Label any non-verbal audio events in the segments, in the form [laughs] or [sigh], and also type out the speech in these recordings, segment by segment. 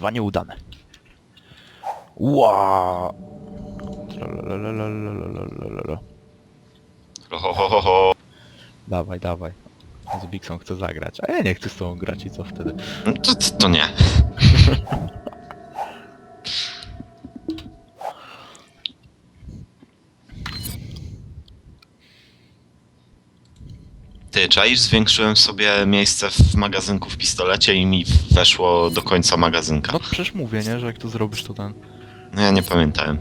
wykorzystywaniu udane. Wow. Dawaj, dawaj. Z Bixą chcę zagrać, a ja nie chcę z tobą grać i co wtedy? To, to, to nie. Czaisz? Zwiększyłem sobie miejsce w magazynku w pistolecie i mi weszło do końca magazynka. No przecież mówię, nie, że jak to zrobisz to ten... No ja nie pamiętałem.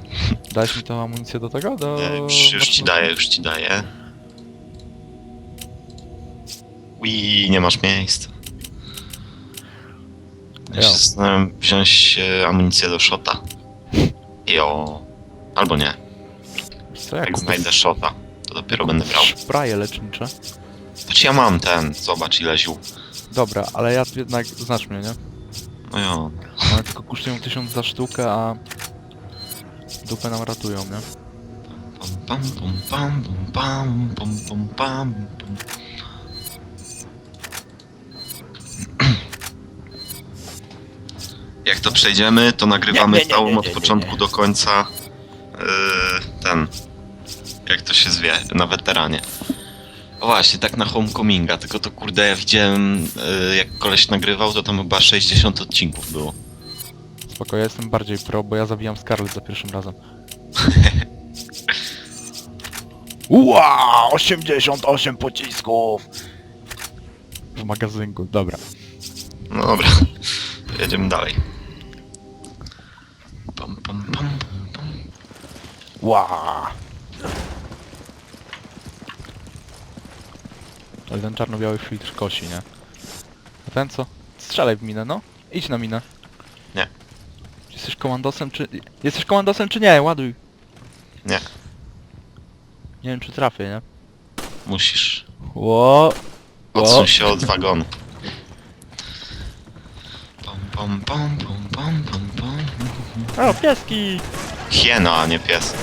Dałeś mi tą amunicję do tego? Do... Nie, już, już ci daję, już ci daję. Ui, nie masz miejsca. Ja Jo. się zastanawiam wziąć e, amunicję do shota. Jo. Albo nie. Co, Jak jak znajdę shota, to dopiero będę brał. Spraje lecznicze. Choć ja mam ten, zobacz ile ziół. Dobra, ale ja jednak, znasz mnie, nie? No jo. One tylko kosztują 1000 za sztukę, a... Dupę nam ratują, nie? Pam, pam, pam, pam, pam, pam, pam, pam, pam. Jak to przejdziemy, to nagrywamy Nie, nie, nie, całą nie, od nie, nie, początku nie. do końca yy, ten, jak to się zwie, na weteranie. O właśnie, tak na Homecominga, tylko to kurde ja widziałem, yy, jak koleś nagrywał, to tam chyba 60 odcinków było. Spoko, ja jestem bardziej pro, bo ja zabijam Scarlet za pierwszym razem. [laughs] Ua, 88 pocisków! W magazynku, dobra. No dobra, [laughs] jedziemy dalej. Pam, pam, pam, pam. Ła. Ale ten czarno-biały filtr kosi, nie? A ten co? Strzelaj w minę, no. Idź na minę. Nie. Jesteś komandosem czy... Jesteś komandosem czy nie? Ładuj. Nie. Nie wiem czy trafię, nie? Musisz. Ło. Odsuń się od wagonu. Pam, pam, pam, pam, pam, pam, pam. O, pieski! Hiena, a nie pies.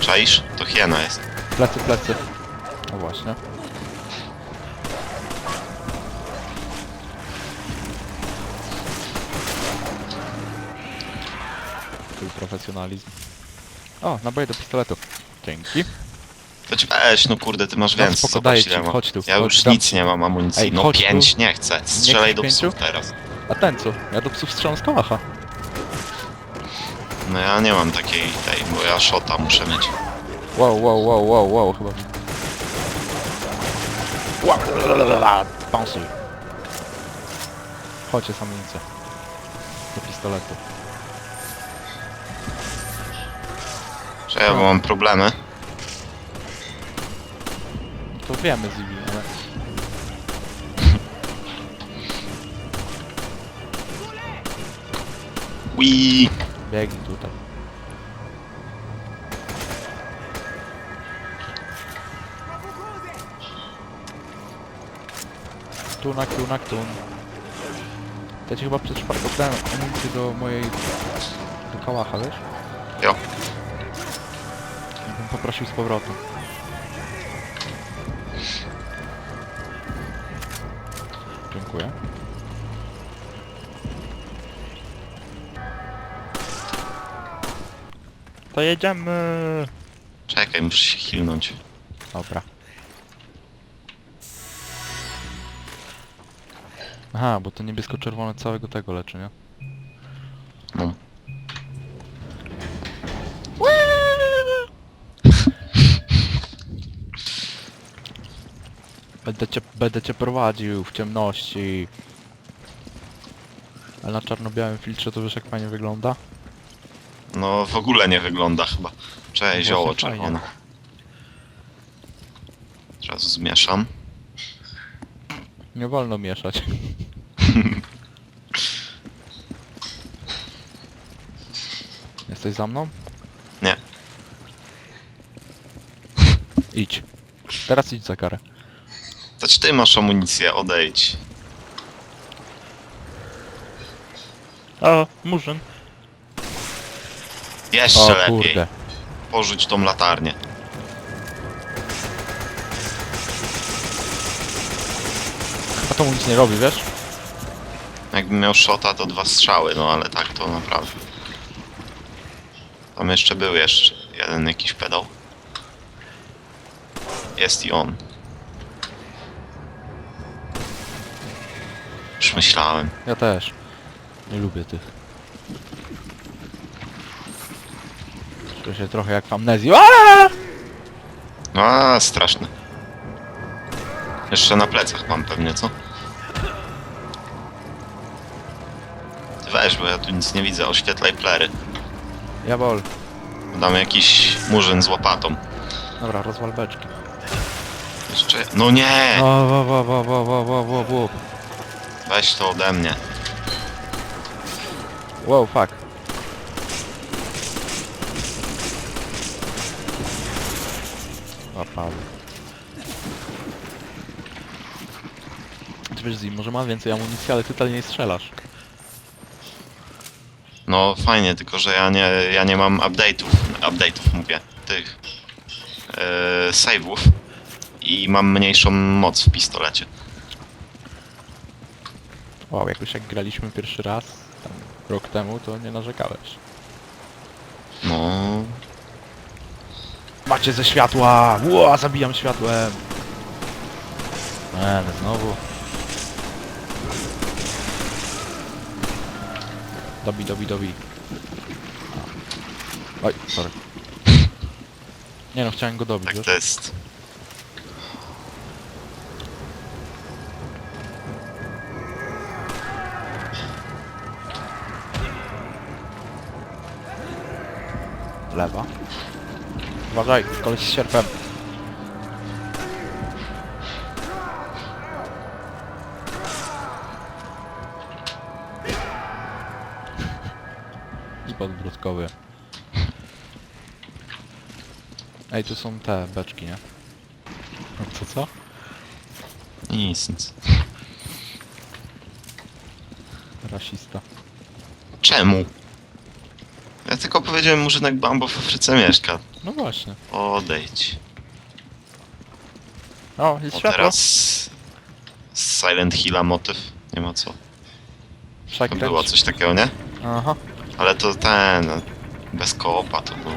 Czaisz? To hiena jest. Plecy, plecy. No właśnie. Twój profesjonalizm. O, naboje do pistoletu. Dzięki. To ci weź, no kurde, ty masz No, więcej. spoko, Zobacz daję ile ci, mam. chodź tu, Ja chodź, już dam nic nie mam amunicji. Ej, no chodź tu. pięć nie chcę. Strzelaj do chcesz psów teraz. A ten co? Ja do psów strzelam z kałacha. No ja nie mam takiej tej, bo ja shota muszę mieć. Wow, wow, wow, wow, wow, chyba. Bouncy. Chodźcie samienicę. Do pistoletu. Że ja bo mam problemy. To wiemy Zibi, ale... [laughs] Wii. Biegnij tutaj. Tunak, tunak, tun. Ja ci chyba przed czwartą dałem amunicję do mojej... do kałacha, wiesz? Jo. Poprosił z powrotem. Dziękuję. To jedziemy! Czekaj, muszę się chilnąć. Dobra. Aha, bo to niebiesko-czerwone całego tego leczy, nie? Będę cię, będę cię prowadził w ciemności. Ale na czarno-białym filtrze to wiesz jak fajnie wygląda? No w ogóle nie wygląda chyba. Cześć, Właśnie zioło fajnie. czerwone. Od razu zmieszam. Nie wolno mieszać. [laughs] Jesteś za mną? Nie. Idź. Teraz idź za karę. Ty masz amunicję, odejdź. O, murzyn. Jeszcze O lepiej. kurde. Porzuć tą latarnię. A to mu nic nie robi, wiesz? Jakbym miał shota, to dwa strzały, no ale tak to naprawdę. Tam jeszcze był jeszcze jeden jakiś pedał. Jest i on. Już myślałem. Ja też. Nie lubię tych. Czuję się trochę jak w amnezji. Aaaa! A, straszne. Jeszcze na plecach mam pewnie, co? Ty weź, bo ja tu nic nie widzę. Oświetlaj plery. Jabol. Dam jakiś murzyn z łopatą. Dobra, rozwal beczki. Jeszcze... No nie! O, wo, wo, wo, wo, wo, wo, wo, wo. Weź to ode mnie. Wow, fuck. Łapał. Ty wiesz, Zim, może ma więcej amunicji, ale ty tutaj nie strzelasz. No fajnie, tylko że ja nie, ja nie mam update'ów. Update'ów mówię. Tych... Yy, save'ów. I mam mniejszą moc w pistolecie. Wow, jakoś jak graliśmy pierwszy raz, tam rok temu, to nie narzekałeś. No... Macie ze światła! Ła, zabijam światłem! Eee, znowu. Dobi, dobi, dobi. Oj, sorry. Nie no, chciałem go dobić, Tak wiesz? to jest. Lewa. Uważaj, koleś z sierpem. [laughs] Spod brudkowy. Ej, tu są te beczki, nie? No co, co? Nic, nic. Rasista. Czemu? Ja tylko powiedziałem Murzynek Bambo w Afryce mieszka. No właśnie. Odejdź. O, jest O światło. teraz... z Silent Hilla motyw. Nie ma co. Przekręć. Było coś takiego, nie? Aha. Ale to ten... no, Bez koopa to było.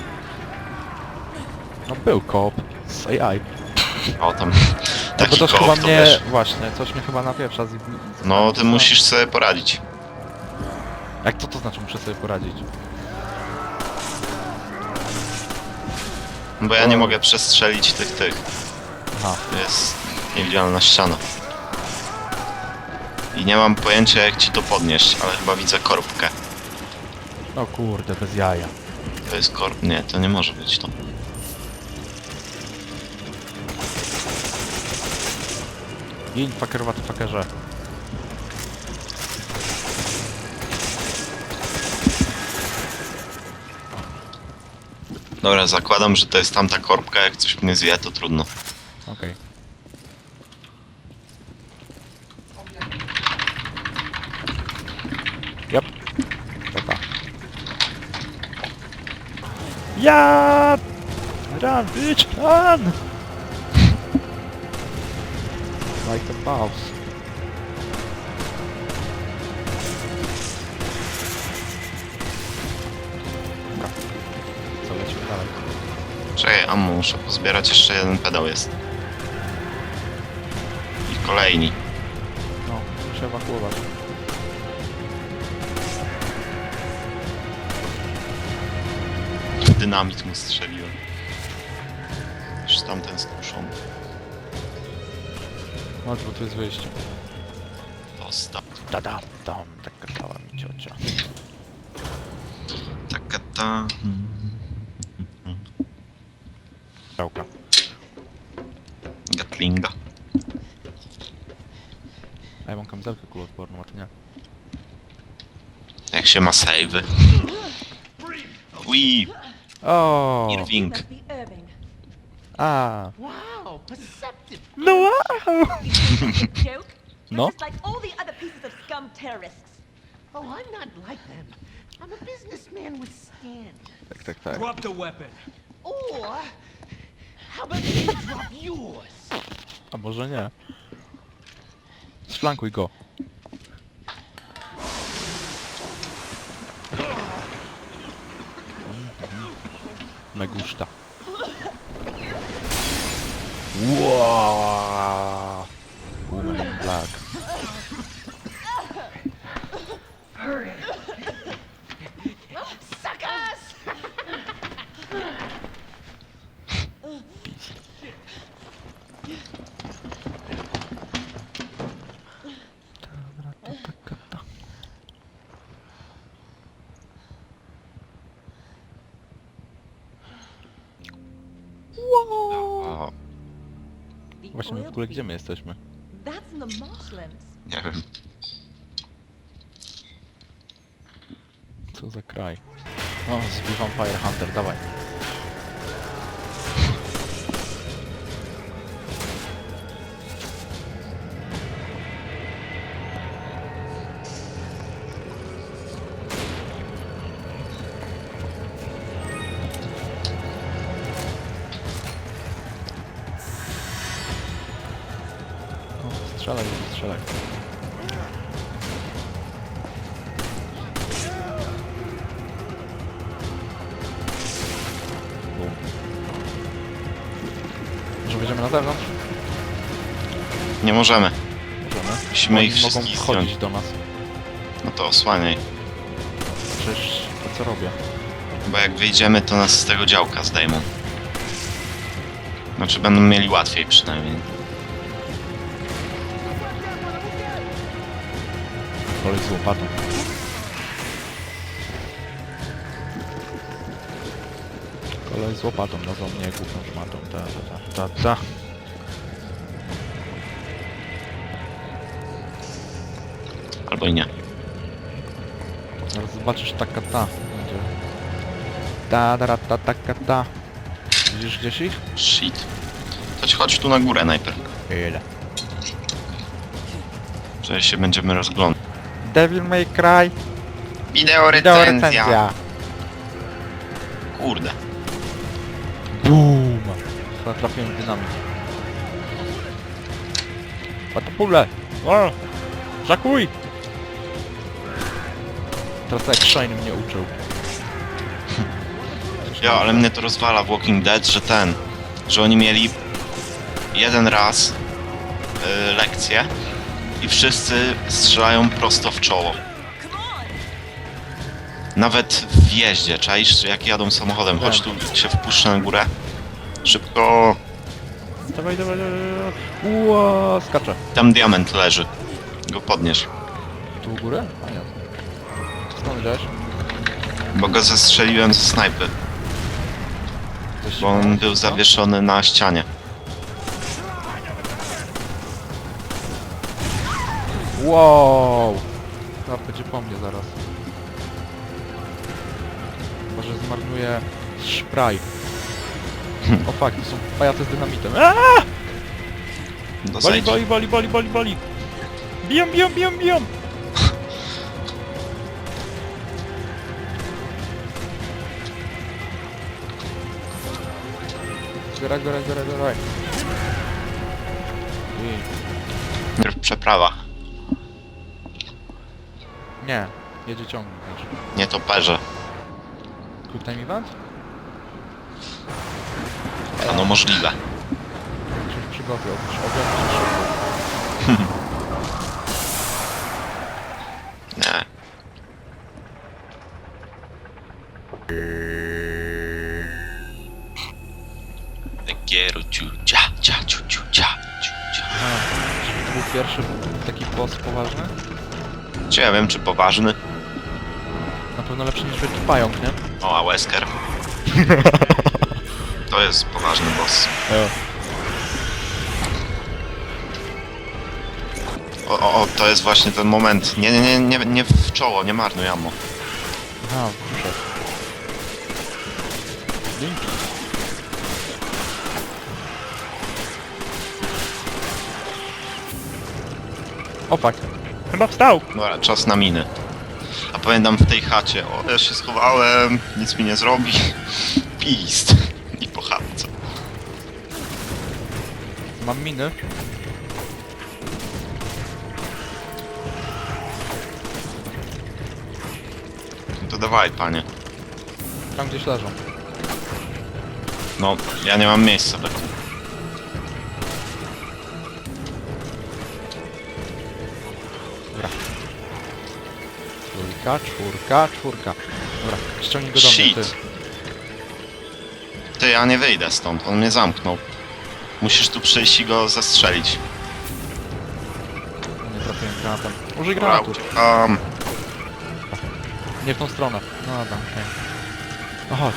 No był koop z AI. O tam... No bo Taki to koop chyba to mnie... wiesz. Właśnie, coś mnie chyba napieprza z... z No ty musisz sobie poradzić. Jak to to znaczy muszę sobie poradzić? Bo ja nie mogę przestrzelić tych tych. Aha. To jest niewidzialna ściana. I nie mam pojęcia jak ci to podnieść, ale chyba widzę korbkę. O kurde, bez jaja. To jest korb... Nie, to nie może być to. Gin, fakerowaty fakerze. Dobra, zakładam, że to jest tamta korbka, jak coś mnie zje, to trudno. Okej. Yep. Dobra. Ja! Run, bitch, run! Like a boss. Czekaj, a muszę pozbierać jeszcze jeden pedał jest. I kolejni. No, muszę ewakuować. Dynamit mu strzeliłem. Już tamten skruszony. Chodź, bo tu jest wyjście. Dostał. Da da dam, tak kazała mi ciocia. Taka ta... Działka. Gatlinga. A ja mam kamizelkę kuloodporną, a ty nie. Jak się ma savey. Ui, O! Irving. Must be Irving. A! Wow, perceptive. No wow! Joke? [laughs] You're No. just like all the other pieces of scum terrorists. Oh, I'm not like them. I'm a businessman with standards. Tak, tak, tak. Drop the weapon. Or, a może nie. Szlankuj go. Mhm. Me gusta. Wow. Black. Właśnie my w ogóle gdzie my jesteśmy? Nie wiem. Co za kraj? O, z Vampire Hunter, dawaj. Strzelaj, strzelaj. Może będziemy na zewnątrz? Nie możemy. Możemy. Musimy Oni ich mogą wszystkich wchodzić zdjąć. do nas. No to osłaniaj. Przecież to co robię? Bo jak wyjdziemy, to nas z tego działka zdejmą. Znaczy będą mieli łatwiej przynajmniej. Kolej z łopatą. Kolej z łopatą, no za mnie głupą szmatą. Ta, ta, ta, ta, ta. Albo i nie. Zaraz zobaczysz taka ta. Będzie. Ta, da, ta, taka ta. Widzisz gdzieś ich? Shit. To ci chodź tu na górę najpierw. Ile? Że się będziemy rozglądać. Devil May Cry. Wideo Wideo recenzja. recenzja. Kurde. Boom! Chyba trafiłem w dynamit. Patapule! O! Żakuj! Teraz tak jak Shine mnie uczył. [laughs] Ja, ale mnie to rozwala w Walking Dead, że ten, że oni mieli jeden raz y, lekcję i wszyscy strzelają prosto w czoło. Nawet w jeździe, czaisz, jak jadą samochodem, chodź tu się wpuszczę na górę. Szybko, Dawaj, dawaj, dawaj. Ua, skaczę. tam diament leży. Go podnieś, Tu u górę? A nie. Skąd wiedziałeś? bo go zestrzeliłem ze snajpy, Coś bo on był No. zawieszony na ścianie. Wow! To będzie po mnie zaraz. Może zmarnuję spray. O fuck, to są pajace z dynamitem. Aaaa! Boli, boli, boli, boli, boli, boli! Biją, biją, biją, biją! Zbieraj, zbieraj. Ej, Najpierw Przeprawa, Nie, jedzie ciągnik nasz. nie toperze. Quick time event? A no możliwe. Się przygotuj, otóż obiad się szybko. Nie. Takiero ciu cia cia ciu ciu cia ciu cia. Aha, czyli to był pierwszy taki boss poważny? Czy ja wiem, czy poważny? Na pewno lepszy niż wielki pająk, nie? O, a Wesker. [laughs] To jest poważny boss. O, o, o, to jest właśnie ten moment. Nie, nie, nie, nie, nie w czoło, nie marnuj ammo. Aha, wszedł. Dzięki. Opak. Chyba wstał. Dobra, czas na miny. A pamiętam w tej chacie, o, ja się schowałem, nic mi nie zrobi. [laughs] Pist. I po chatce. Mam miny. To dawaj, panie. Tam gdzieś leżą. No, ja nie mam miejsca tak. Dobra. Czwórka, czwórka, czwórka. Dobra, ściągnij go do mnie, ty. Shit. Ty, ja nie wyjdę stąd, on mnie zamknął. Musisz tu przyjść i go zastrzelić. Nie trafiłem granatem. Użyj granatu. uciekam. Nie w tą stronę. No dobra, okej. No chodź.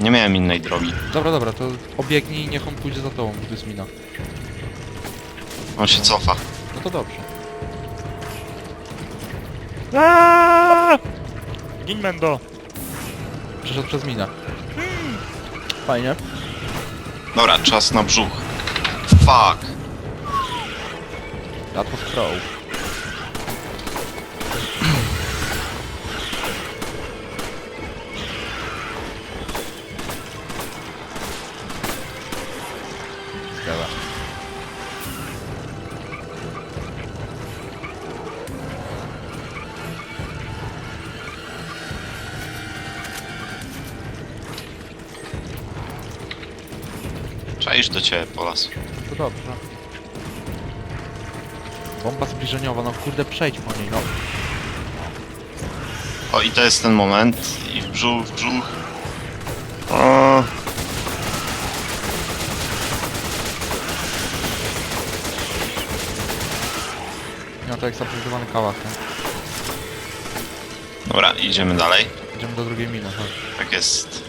Nie miałem innej drogi. Dobra, dobra, to obiegnij i niech on pójdzie za tobą, bo to jest mina. On się cofa. No to dobrze. Aaaa! Gin Mendo! Przeszedł przez minę. Hmm. Fajnie. Dobra, czas na brzuch. Fuck. That was throw. Czaisz do ciebie, Polas. To dobrze. Bomba zbliżeniowa, no kurde przejdź po niej, no. O, i to jest ten moment. I w brzuch, w brzuch. O, No to jak zaprezentowany kałach, nie? Dobra, idziemy dalej. Idziemy do drugiej miny, chodź. Tak jest.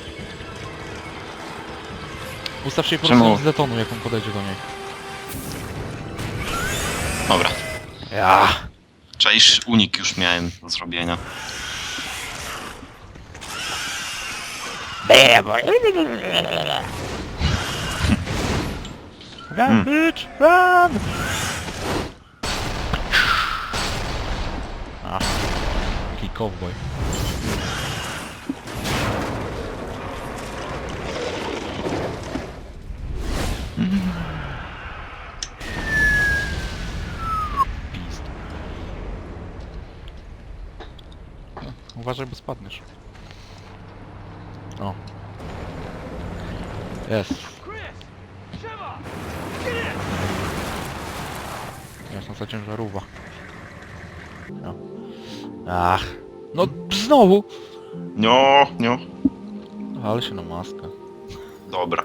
Ustaw się po Czemu? prostu z detonu, jak on podejdzie do niej. Dobra. Ja. Czaisz, unik już miałem do zrobienia. Run, bitch, run! Ach, jaki cowboy. Uważaj, bo spadniesz. O. Jest. Jasna ta ciężarówka. No. Ach. No znowu! No, no. Ale się na maskę. Dobra.